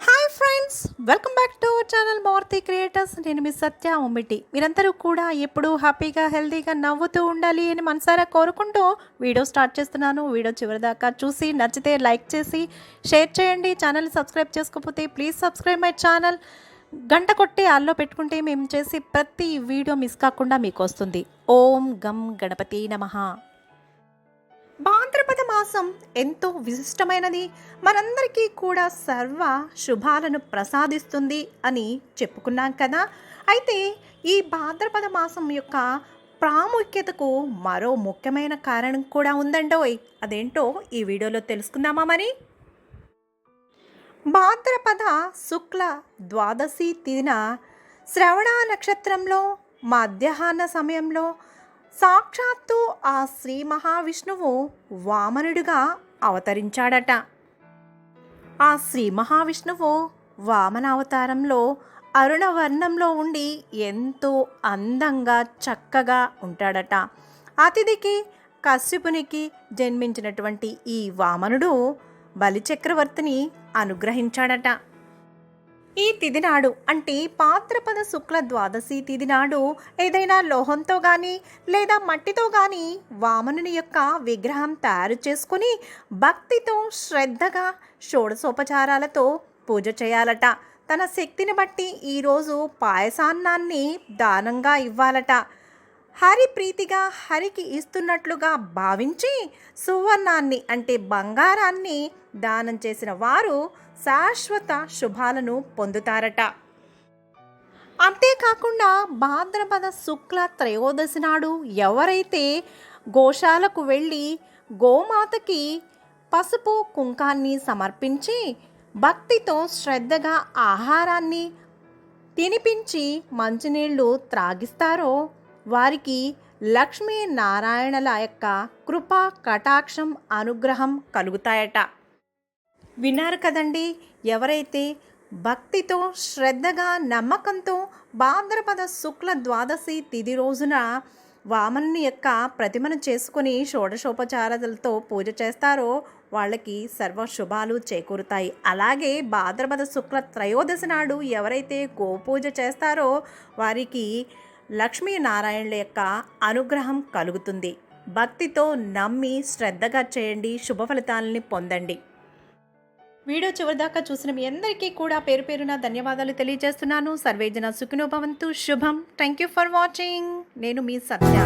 Hi friends welcome back to our channel Maruti creators. నేను మీ సత్య ఉమ్మిటి. మీరందరూ కూడా ఎప్పుడూ హ్యాపీగా హెల్తీగా నవ్వుతూ ఉండాలి అని మనసారా కోరుకుంటూ వీడియో స్టార్ట్ చేస్తున్నాను. వీడియో చివరిదాకా చూసి నచ్చితే లైక్ చేసి షేర్ చేయండి. ఛానల్ సబ్స్క్రైబ్ చేసుకోకపోతే ప్లీజ్ సబ్స్క్రైబ్ మై ఛానల్. గంట కొట్టి ఆల్లో పెట్టుకుంటే మేము చేసి ప్రతి వీడియో మిస్ కాకుండా మీకు వస్తుంది. ఓం గం గణపతి నమః. ఉపవాసం ఎంతో విశిష్టమైనది. మనందరికీ కూడా సర్వ శుభాలను ప్రసాదిస్తుంది అని చెప్పుకున్నాం కదా. అయితే ఈ భాద్రపద మాసం యొక్క ప్రాముఖ్యతకు మరో ముఖ్యమైన కారణం కూడా ఉందండోయ్. అదేంటో ఈ వీడియోలో తెలుసుకుందామా మరి? భాద్రపద శుక్ల ద్వాదశి తిదిన శ్రవణ నక్షత్రంలో మధ్యాహ్న సమయంలో సాక్షాత్తు ఆ శ్రీ మహావిష్ణువు వామనుడిగా అవతరించాడట. ఆ శ్రీ మహావిష్ణువు వామన అవతారంలో అరుణవర్ణంలో ఉండి ఎంతో అందంగా చక్కగా ఉంటాడట. అతిథికి కశ్యపునికి జన్మించినటువంటి ఈ వామనుడు బలిచక్రవర్తిని అనుగ్రహించాడట. ఈ తిదినాడు అంటే పాత్రపద శుక్ల ద్వాదశి తిదినాడు ఏదైనా లోహంతో కానీ లేదా మట్టితో కానీ వామనుని యొక్క విగ్రహం తయారు చేసుకుని భక్తితో శ్రద్ధగా షోడసోపచారాలతో పూజ చేయాలట. తన శక్తిని బట్టి ఈరోజు పాయసాన్నాన్ని దానంగా ఇవ్వాలట. హరి ప్రీతిగా హరికి ఇస్తున్నట్లుగా భావించి సువర్ణాన్ని అంటే బంగారాన్ని దానం చేసిన వారు శాశ్వత శుభాలను పొందుతారట. అంతేకాకుండా భాద్రపద శుక్ల త్రయోదశి నాడు ఎవరైతే గోశాలకు వెళ్ళి గోమాతకి పసుపు కుంకాన్ని సమర్పించి భక్తితో శ్రద్ధగా ఆహారాన్ని తినిపించి మంచినీళ్ళు త్రాగిస్తారో వారికి లక్ష్మీ నారాయణల యొక్క కృప కటాక్షం అనుగ్రహం కలుగుతాయట. విన్నారు కదండి ఎవరైతే భక్తితో శ్రద్ధగా నమ్మకంతో భాద్రపద శుక్ల ద్వాదశి తిథి రోజున వామనుని యొక్క ప్రతిమను చేసుకుని షోడశోపచారాలతో పూజ చేస్తారో వాళ్ళకి సర్వ శుభాలు చేకూరుతాయి. అలాగే భాద్రపద శుక్ల త్రయోదశి నాడు ఎవరైతే గోపూజ చేస్తారో వారికి లక్ష్మీనారాయణుల యొక్క అనుగ్రహం కలుగుతుంది. భక్తితో నమ్మి శ్రద్ధగా చేయండి శుభ ఫలితాలని పొందండి. వీడియో చివరిదాకా చూసిన మీ అందరికీ కూడా పేరు పేరున ధన్యవాదాలు తెలియజేస్తున్నాను. సర్వేజన సుఖినోభవంతు శుభం. థ్యాంక్ యూ ఫర్ వాచింగ్ నేను మీ సత్య.